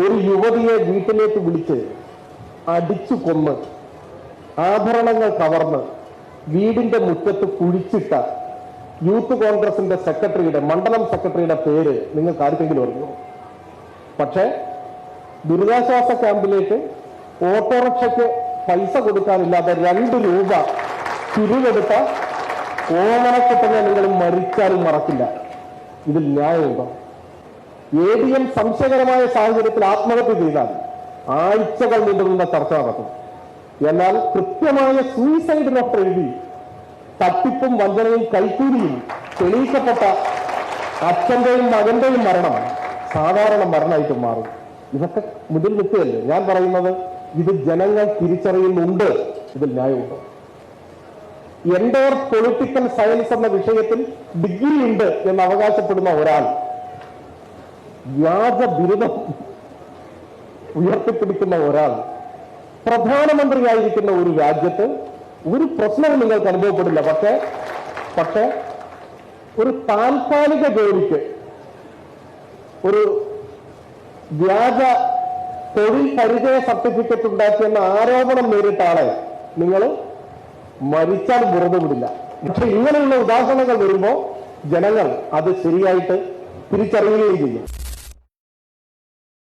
ഒരു യുവതിയെ വീട്ടിലേക്ക് വിളിച്ച് അടിച്ചു കൊന്ന് ആഭരണങ്ങൾ കവർന്ന് വീടിന്റെ മുറ്റത്ത് കുഴിച്ചിട്ട യൂത്ത് കോൺഗ്രസിന്റെ സെക്രട്ടറിയുടെ മണ്ഡലം സെക്രട്ടറിയുടെ പേര് നിങ്ങൾക്ക് ആർക്കെങ്കിലും അറിഞ്ഞു പക്ഷേ ദുരിതാശ്വാസ ക്യാമ്പിലേക്ക് ഓട്ടോറിക്ഷയ്ക്ക് പൈസ കൊടുക്കാനില്ലാതെ രണ്ട് രൂപ തിരിവെടുത്ത ഓമനക്കുട്ടനെ നിങ്ങൾ മരിച്ചാലും മറക്കില്ല. ഇതിൽ ന്യായമുണ്ടോ? എ ഡി എം സംശയകരമായ സാഹചര്യത്തിൽ ആത്മഹത്യ ചെയ്താൽ ആഴ്ചകൾ നീണ്ടുനിന്ന ചർച്ച നടക്കും. എന്നാൽ കൃത്യമായ സൂയിസൈഡ് നോട്ട് എഴുതി തട്ടിപ്പും വഞ്ചനയും കൈക്കൂലിയും തെളിയിക്കപ്പെട്ട അച്ഛന്റെയും മകന്റെയും മരണം സാധാരണ മരണമായിട്ട് മാറും. ഇതൊക്കെ മുതിൽ നിൽക്കുകയല്ലേ ഞാൻ പറയുന്നത് ഇത് ജനങ്ങൾ തിരിച്ചറിയുന്നുണ്ട്. ഇതിൽ ന്യായമുണ്ട്. എൻഡോർ പൊളിറ്റിക്കൽ സയൻസ് എന്ന വിഷയത്തിൽ ഡിഗ്രി ഉണ്ട് എന്ന് അവകാശപ്പെടുന്ന ഒരാൾ വ്യാജ ബിരുദം ഉയർത്തിപ്പിടിക്കുന്ന ഒരാൾ പ്രധാനമന്ത്രിയായിരിക്കുന്ന ഒരു രാജ്യത്ത് ഒരു പ്രശ്നവും നിങ്ങൾക്ക് അനുഭവപ്പെടില്ല. പക്ഷേ പക്ഷേ ഒരു താൽക്കാലിക ജോലിക്ക് ഒരു വ്യാജ തൊഴിൽ പരിചയ സർട്ടിഫിക്കറ്റ് ഉണ്ടാക്കിയെന്ന ആരോപണം നേരിട്ടാണ് നിങ്ങൾ മരിച്ചാൽ വെറുതെ വിടില്ല. പക്ഷെ ഇങ്ങനെയുള്ള ഉദാഹരണങ്ങൾ വരുമ്പോൾ ജനങ്ങൾ അത് ശരിയായിട്ട് തിരിച്ചറിയുകയും ചെയ്യും.